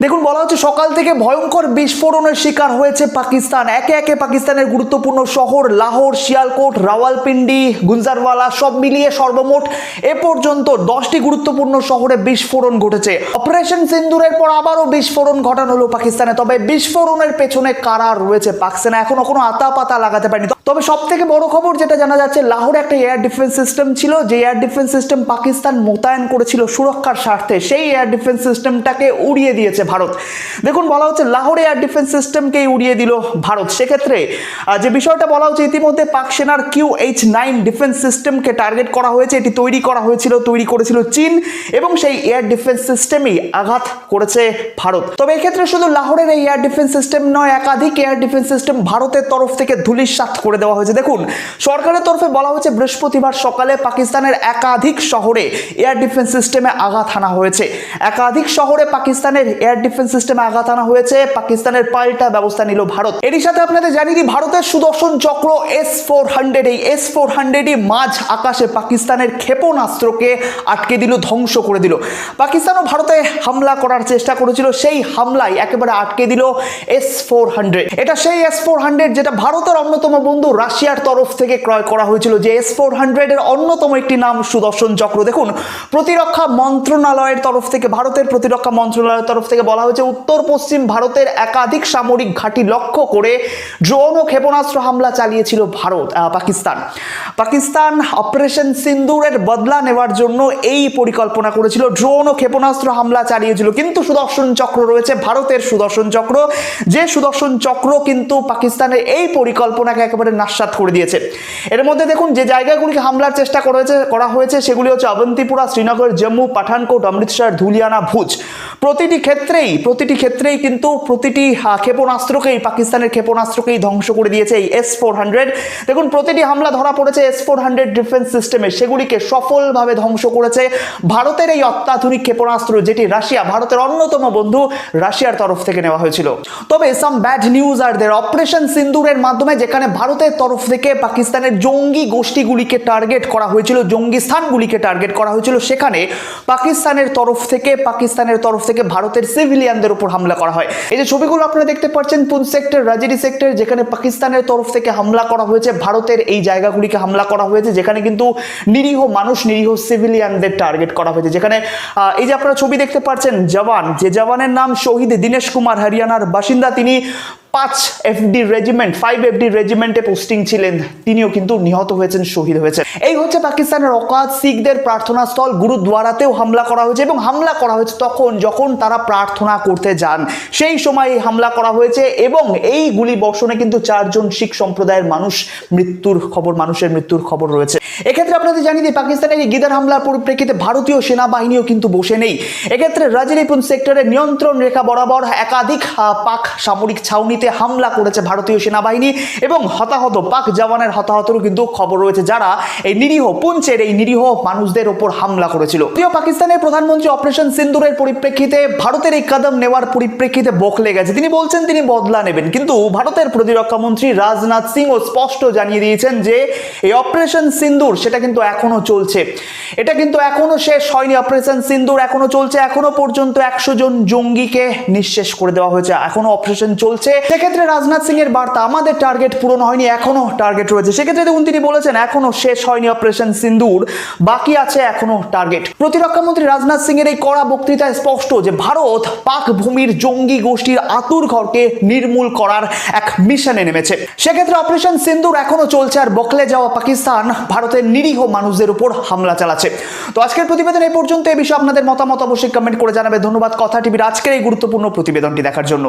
দেখুন, বলা হচ্ছে সকাল থেকে ভয়ঙ্কর বিস্ফোরণের শিকার হয়েছে পাকিস্তান। একে একে পাকিস্তানের গুরুত্বপূর্ণ শহর, লাহোর, শিয়ালকোট, রাওয়ালপিন্ডি, গুঞ্জারওয়ালা, সব মিলিয়ে সর্বমোট এ পর্যন্ত দশটি গুরুত্বপূর্ণ শহরে বিস্ফোরণ ঘটেছে। অপারেশন সিন্দুরের পর আবারও বিস্ফোরণ ঘটানো হলো পাকিস্তানে। তবে বিস্ফোরণের পেছনে কারা রয়েছে পাকিস্তানে? এখনও কোনো আতা পাতা লাগাতে পারেনি। তবে সব থেকে বড় খবর যেটা জানা যাচ্ছে, লাহোরে একটা এয়ার ডিফেন্স সিস্টেম ছিল, যে এয়ার ডিফেন্স সিস্টেম পাকিস্তান মোতায়েন করেছিল সুরক্ষার স্বার্থে। সেই এয়ার ডিফেন্স সিস্টেমটাকে উড়িয়ে দিয়েছে ভারত। দেখুন, বলা হচ্ছে লাহোরে এয়ার ডিফেন্স সিস্টেমকেই উড়িয়ে দিল ভারত। সেক্ষেত্রে যে বিষয়টা বলা হচ্ছে, ইতিমধ্যে পাক সেনার কিউ এইচ নাইন ডিফেন্স সিস্টেমকে টার্গেট করা হয়েছে। এটি তৈরি করা হয়েছিল, তৈরি করেছিল চীন এবং সেই এয়ার ডিফেন্স সিস্টেমেই আঘাত করেছে ভারত। তবে এক্ষেত্রে শুধু লাহোরের এই এয়ার ডিফেন্স সিস্টেম নয়, একাধিক এয়ার ডিফেন্স সিস্টেম ভারতের তরফ থেকে ধুলিস্বাত করে দেওয়া হয়েছে। দেখুন, সরকারের তরফে বলা হয়েছে, বৃহস্পতিবার সকালে পাকিস্তানের একাধিক শহরে এয়ার ডিফেন্স সিস্টেমে আঘাত হানা হয়েছে। একাধিক শহরে পাকিস্তানের এয়ার ডিফেন্স সিস্টেমে আঘাত হানা হয়েছে। পাকিস্তানের পাল্টা ব্যবস্থা নিল ভারত। এরই সাথে আপনাদের জানিয়ে দিই, ভারতের Sudarshan Chakra S four hundred এই এস ফোর হান্ড্রেডই মাঝ আকাশে পাকিস্তানের ক্ষেপণাস্ত্রকে আটকে দিল, ধ্বংস করে দিল। পাকিস্তানও ভারতে হামলা করার চেষ্টা করেছিল, সেই হামলায় একেবারে আটকে দিল এস ফোর হান্ড্রেড এটা সেই এস ফোর হান্ড্রেড যেটা ভারতের অন্যতম বন্ধু, রাশিয়ার তরফ থেকে ক্রয় করা হয়েছিল। যে এস ফোর হান্ড্রেডের অন্যতম একটি নাম সুদর্শন চক্র। দেখুন, প্রতিরক্ষা মন্ত্রণালয়ের তরফ থেকে, ভারতের প্রতিরক্ষা মন্ত্রণালয়ের তরফ থেকে বলা হয়েছে, উত্তর পশ্চিম ভারতের একাধিক সামরিক ঘাঁটি লক্ষ্য করে ড্রোন ও ক্ষেপণাস্ত্র হামলা চালিয়েছিল ভারত পাকিস্তান। পাকিস্তান অপারেশন সিন্দুরের বদলা নেওয়ার জন্য এই পরিকল্পনা করেছিল। ড্রোন ও ক্ষেপণাস্ত্র হামলা চালিয়েছিল, কিন্তু সুদর্শন চক্র রয়েছে, ভারতের সুদর্শন চক্র। যে সুদর্শন চক্র কিন্তু পাকিস্তানের এই পরিকল্পনাকে একেবারে নাস্বাত করে দিয়েছে। এর মধ্যে দেখুন, যে জায়গাগুলিকে হামলার চেষ্টা করেছে, করা হয়েছে, সেগুলি হচ্ছে অবন্তিপুরা, শ্রীনগর, জম্মু, পাঠানকোট, অমৃতসর, ধুলিয়ানা, ভুজ। প্রতিটি ক্ষেত্রেই, প্রতিটি ক্ষেত্রেই কিন্তু প্রতিটি ক্ষেপণাস্ত্রকেই, পাকিস্তানের ক্ষেপণাস্ত্রকেই ধ্বংস করে দিয়েছে এই এস ফোর হান্ড্রেড দেখুন, প্রতিটি হামলা ধরা পড়েছে এস ফোর হান্ড্রেড ডিফেন্স সিস্টেমে সেগুলিকে সফলভাবে ধ্বংস করেছে ভারতের এই অত্যাধুনিক ক্ষেপণাস্ত্র যেটি রাশিয়া, ভারতের অন্যতম বন্ধু রাশিয়ার তরফ থেকে নেওয়া হয়েছিল। তবে সাম ব্যাড নিউজ আর দের অপারেশন সিন্দুরের মাধ্যমে যেখানে ভারতের তরফ থেকে পাকিস্তানের জঙ্গি গোষ্ঠীগুলিকে টার্গেট করা হয়েছিল, জঙ্গি স্থানগুলিকে টার্গেট করা হয়েছিল, সেখানে পাকিস্তানের তরফ থেকে, পাকিস্তানের তরফ থেকে ভারতের সিভিলিয়ানদের উপর হামলা করা হয়। এই যে ছবিগুলো আপনারা দেখতে পাচ্ছেন পুঞ্চ সেক্টর রাজেরি সেক্টর যেখানে পাকিস্তানের তরফ থেকে হামলা করা হয়েছে, ভারতের এই জায়গাগুলিকে হামলা করা হয়েছে, যেখানে কিন্তু নিরীহ মানুষ, নিরীহ সিভিলিয়ানদের টার্গেট করা হয়েছে। যেখানে এই যে আপনারা ছবি দেখতে পাচ্ছেন, জওয়ান, যে জওয়ানের নাম শহীদ দীনেশ কুমার, হরিয়ানার বাসিন্দা, তিনি পাঁচ এফডি রেজিমেন্ট ফাইভ এফডি রেজিমেন্টে পোস্টিং ছিলেন। তিনিও কিন্তু নিহত হয়েছেন, শহীদ হয়েছেন। এই হচ্ছে পাকিস্তানের অকাত শিখদের প্রার্থনা স্থল। গুরুদ্বারাতেও হামলা করা হয়েছে এবং হামলা করা হয়েছে তখন যখন তারা প্রার্থনা করতে যান। সেই সময় হামলা করা হয়েছে এবং এই গুলি বর্ষণে কিন্তু চারজন শিখ সম্প্রদায়ের মানুষ মৃত্যুর খবর, মানুষের মৃত্যুর খবর রয়েছে। এক্ষেত্রে আপনাদের জানিয়ে দিই, পাকিস্তানের এই গিদার হামলার পরিপ্রেক্ষিতে ভারতীয় সেনাবাহিনীও কিন্তু বসে নেই। এক্ষেত্রে রাজিরিপুন সেক্টরের নিয়ন্ত্রণ রেখা বরাবর একাধিক পাক সামরিক ছাউনিতে হামলা করেছে ভারতীয় সেনাবাহিনী এবং হতাহত পাক জওয়ানের হতাহতেরও কিন্তু খবর রয়েছে যারা এই নিরীহ পুঞ্চের এই নিরীহ মানুষদের ওপর হামলা করেছিল। যদিও পাকিস্তানের প্রধানমন্ত্রী অপারেশন সিন্দুরের পরিপ্রেক্ষিতে ভারতের এই কদম নেওয়ার পরিপ্রেক্ষিতে বকলে গেছে। তিনি বলছেন তিনি বদলা নেবেন। কিন্তু ভারতের প্রতিরক্ষা মন্ত্রী রাজনাথ সিং ও স্পষ্ট জানিয়ে দিয়েছেন যে এই অপারেশন সিন্দুর সেটা কিন্তু এখনও চলছে। এটা কিন্তু এখনও শেষ হয়নি। অপারেশন সিন্দুর এখনও চলছে। এখনও পর্যন্ত একশো জন জঙ্গিকে নিঃশেষ করে দেওয়া হয়েছে। এখনও অপারেশন চলছে। সেক্ষেত্রে রাজনাথ সিং এর বার্তা, আমাদের টার্গেট পূরণ হয়নি এখনও টার্গেট রয়েছে। সেক্ষেত্রে দেখুন, তিনি বলেছেন এখনও শেষ হয়নি অপারেশন সিন্দুর, বাকি আছে এখনও টার্গেট প্রতিরক্ষা মন্ত্রী রাজনাথ সিং এর এই কড়া বক্তৃতায় স্পষ্ট যে ভারত পাক ভূমির জঙ্গি গোষ্ঠীর আতুর ঘরকে নির্মূল করার এক মিশনে নেমেছে। সেক্ষেত্রে অপারেশন সিন্দুর এখনও চলছে আর বকলে যাওয়া পাকিস্তান ভারতের নিরীহ মানুষদের উপর হামলা চালাচ্ছে। তো আজকের প্রতিবেদন এই পর্যন্ত এই বিষয়ে আপনাদের মতামত অবশ্যই কমেন্ট করে জানাবে ধন্যবাদ, কথা টিভির আজকের এই গুরুত্বপূর্ণ প্রতিবেদনটি দেখার জন্য।